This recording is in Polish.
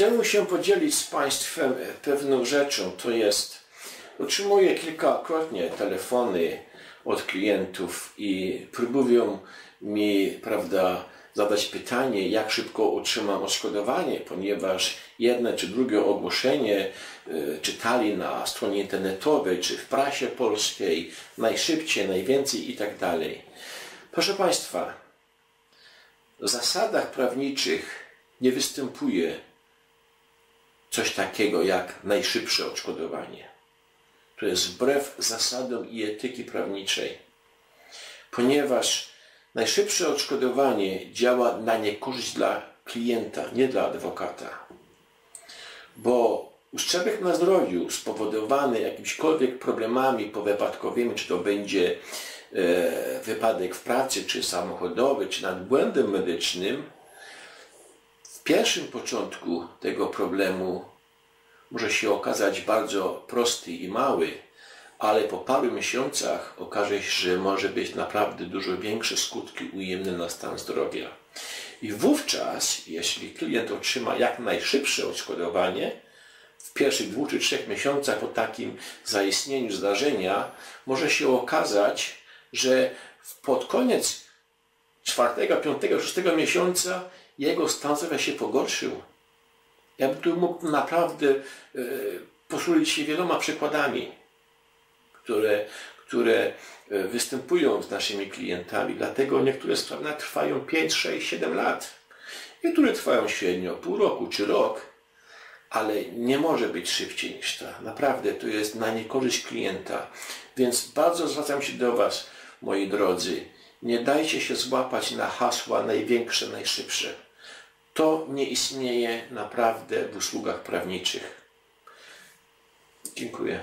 Chciałbym się podzielić z Państwem pewną rzeczą, to jest, otrzymuję kilkakrotnie telefony od klientów i próbują mi, prawda, zadać pytanie, jak szybko otrzymam odszkodowanie, ponieważ jedne czy drugie ogłoszenie y, czytali na stronie internetowej, czy w prasie polskiej, najszybciej, najwięcej i tak dalej. Proszę Państwa, w zasadach prawniczych nie występuje coś takiego jak najszybsze odszkodowanie. To jest wbrew zasadom i etyki prawniczej, ponieważ najszybsze odszkodowanie działa na niekorzyść dla klienta, nie dla adwokata. Bo uszczerbek na zdrowiu spowodowany jakimiśkolwiek problemami powypadkowymi, czy to będzie e, wypadek w pracy, czy samochodowy, czy nad błędem medycznym, w pierwszym początku tego problemu może się okazać bardzo prosty i mały, ale po paru miesiącach okaże się, że może być naprawdę dużo większe skutki ujemne na stan zdrowia. I wówczas, jeśli klient otrzyma jak najszybsze odszkodowanie, w pierwszych dwóch czy trzech miesiącach po takim zaistnieniu zdarzenia, może się okazać, że pod koniec czwartego, piątego, szóstego miesiąca jego stan zdrowia się pogorszył. Ja bym tu mógł naprawdę e, posłużyć się wieloma przykładami, które, które e, występują z naszymi klientami. Dlatego niektóre sprawy trwają 5, 6, 7 lat. Niektóre trwają średnio pół roku czy rok, ale nie może być szybciej niż ta. Naprawdę to jest na niekorzyść klienta. Więc bardzo zwracam się do Was, moi drodzy. Nie dajcie się złapać na hasła największe, najszybsze. To nie istnieje naprawdę w usługach prawniczych. Dziękuję.